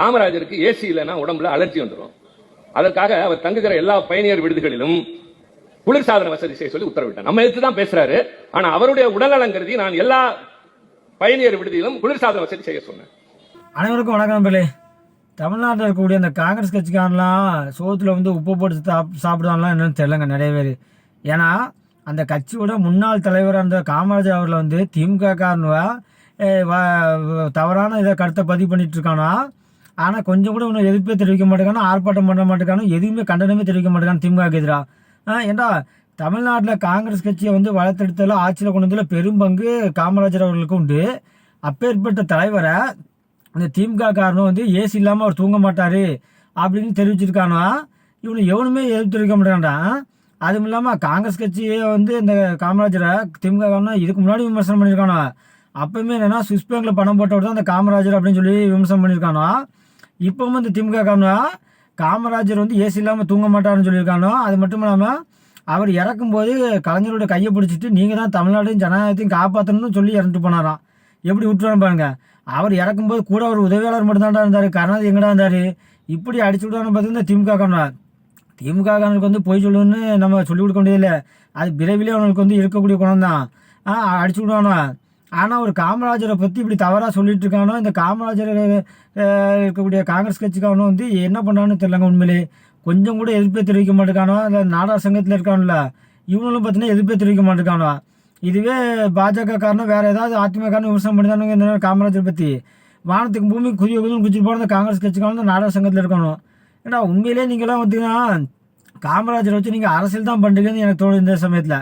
காமராஜருக்கு AC இல்லைன்னா உடம்புல allergy வந்துடும் அதற்காக அவர் தங்குகிற எல்லா பயணியர் விடுதிகளிலும் குளிர்சாதன வசதி செய்ய சொல்லி உத்தரவிட்டார். நம்ம எடுத்து தான் பேசுறாரு. ஆனா அவருடைய உடல்நலம் கருதி நான் எல்லா பயணியர் விடுதியிலும் குளிர்சாதன வசதி செய்ய சொன்னேன். அனைவருக்கும் வணக்கம் பிள்ளை. தமிழ்நாட்டில் இருக்கக்கூடிய அந்த காங்கிரஸ் கட்சிக்காரன்லாம் சோத்துல வந்து உப்பு போட்டு சாப் சாப்பிடுவாங்களாம் என்னன்னு தெரிலங்க நிறைய பேர். ஏன்னா அந்த கட்சியோட முன்னாள் தலைவர் அந்த காமராஜர் அவர்களை வந்து திமுக காரணவா தவறான இதை கருத்தை பதிவு பண்ணிட்டு இருக்கானா ஆனால் கொஞ்சம் கூட இவனை எதிர்ப்பே தெரிவிக்க மாட்டேங்கானோ ஆர்ப்பாட்டம் பண்ண மாட்டேங்கானோ எதுவுமே கண்டனமே தெரிவிக்க மாட்டேங்கான திமுக எதிராக ஏன்டா தமிழ்நாட்டில் காங்கிரஸ் கட்சியை வந்து வளர்த்தெடுத்ததில் ஆட்சியில் கொண்டு வந்ததில் பெரும் பங்கு காமராஜர் அவர்களுக்கு உண்டு. அப்பேற்பட்ட தலைவரை அந்த திமுக காரணம் வந்து ஏசி இல்லாமல் அவர் தூங்க மாட்டார் அப்படின்னு தெரிவிச்சிருக்கானா? இவனு எவனுமே எதிர்த்து தெரிவிக்க மாட்டான்டா அதுவும் இல்லாமல் காங்கிரஸ் கட்சியை வந்து இந்த காமராஜரை திமுக காரணம் இதுக்கு முன்னாடி விமர்சனம் பண்ணியிருக்கானோ அப்பவுமே என்னென்னா சுவிஸ் பேங்கில் பணம் போட்டவர் தான் அந்த காமராஜர் அப்படின்னு சொல்லி விமர்சனம் பண்ணியிருக்கானா இப்பவும் இந்த திமுக காரனா காமராஜர் வந்து ஏசி இல்லாமல் தூங்க மாட்டாருன்னு சொல்லியிருக்கானோ? அது மட்டும் இல்லாமல் அவர் இறக்கும்போது கலைஞரோட கையை பிடிச்சிட்டு நீங்கள் தான் தமிழ்நாட்டையும் ஜனநாயகத்தையும் காப்பாற்றணும்னு சொல்லி இறந்துட்டு போனாராம். எப்படி விட்டுறான்னு பாருங்க. அவர் இறக்கும்போது கூட ஒரு உதவியாளர் மட்டும்தான்டா இருந்தார். கருணாநிதி எங்கடா இருந்தார்? இப்படி அடிச்சு விடுவான்னு பார்த்தீங்கன்னா திமுக காரனா திமுக காரனுக்கு வந்து பொய் சொல்லுன்னு நம்ம சொல்லிக் கொடுக்க முடியல அது விரைவிலே அவனுக்கு வந்து இருக்கக்கூடிய குணம் தான் அடிச்சு விடுவானா? ஆனால் ஒரு காமராஜரை பற்றி இப்படி தவறாக சொல்லிட்டு இருக்கானோ இந்த காமராஜர் இருக்கக்கூடிய காங்கிரஸ் கட்சிக்கானோ வந்து என்ன பண்ணான்னு தெரியலங்க உண்மையிலே. கொஞ்சம் கூட எதிர்ப்பே தெரிவிக்க மாட்டேங்கானோ இல்லை நாடார் சங்கத்தில் இருக்கான்ல இவங்களும் பார்த்தீங்கன்னா எதிர்ப்பே தெரிவிக்க மாட்டேங்கானோ இதுவே பாஜக காரணம் வேறு ஏதாவது அதிமுக காரணம் விமர்சனம் பண்ணிதானுங்க இந்த காமராஜர் பற்றி வானத்துக்கு பூமி குதிய குதியும் குதிச்சு போன காங்கிரஸ் கட்சிக்காரன் நாடார் சங்கத்தில் இருக்கணும் ஏன்னா உண்மையிலே நீங்களாம் பார்த்தீங்கன்னா காமராஜரை வச்சு நீங்கள் அரசியல் தான் பண்ணுறீங்கன்னு எனக்கு தோணுது இந்த சமயத்தில்.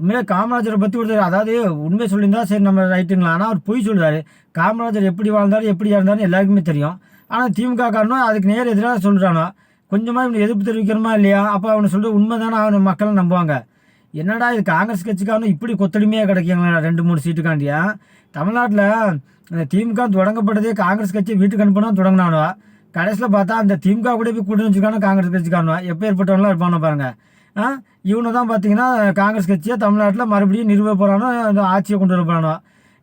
உண்மையிலே காமராஜரை பற்றி கொடுத்தாரு அதாவது உண்மை சொல்லியிருந்தா சரி நம்ம ரைட்டுங்களா? ஆனால் அவர் பொய் சொல்லுவார் காமராஜர் எப்படி வாழ்ந்தாரு எப்படி இறந்தாரு எல்லாருக்குமே தெரியும். ஆனால் திமுக காரணம் அதுக்கு நேர் எதிராக சொல்கிறானோ கொஞ்சமாக இவனை எதிர்ப்பு தெரிவிக்கணுமா இல்லையா? அப்போ அவனை சொல்கிற உண்மை தானே அவனை மக்கள் நம்புவாங்க. என்னடா இது காங்கிரஸ் கட்சிக்காரனும் இப்படி கொத்தடிமையாக கிடைக்குங்களா ரெண்டு மூணு சீட்டுக்காண்டியா? தமிழ்நாட்டில் இந்த திமுக தொடங்கப்பட்டதே காங்கிரஸ் கட்சி வீட்டுக்கு அனுப்பினா தொடங்கினானோ கடைசியில் பார்த்தா அந்த திமுக கூட போய் கூட்டணி வச்சுக்கானோ காங்கிரஸ் கட்சிக்காரனோ எப்போ ஏற்பட்டவங்களாம் இருப்பானோ பாருங்கள் இவனை தான் பார்த்தீங்கன்னா காங்கிரஸ் கட்சியை தமிழ்நாட்டில் மறுபடியும் நிறுவ போகிறானோ அந்த ஆட்சியை கொண்டு வர போகிறானோ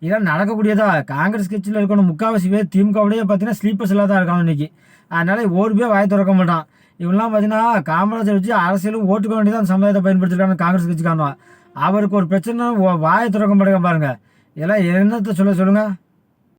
இதெல்லாம் நடக்கக்கூடியதா? காங்கிரஸ் கட்சியில் இருக்கணும். முக்கால்வாசி பேர் திமுகவுடைய பார்த்தீங்கன்னா ஸ்லீப்பர்ஸில் தான் இருக்கணும் இன்றைக்கி அதனால் ஒரு பேர் வாய் திறக்க மாட்டான். இவெல்லாம் பார்த்தீங்கன்னா காமராஜர் வச்சு அரசியலும் ஓட்டுக்க வேண்டியதான் சமுதாயத்தை பயன்படுத்திருக்காங்க காங்கிரஸ் கட்சிக்காரன். அவருக்கு ஒரு பிரச்சனை வாயை திறக்க மாட்டேங்க பாருங்கள் இதெல்லாம் என்னத்தை சொல்ல சொல்லுங்கள்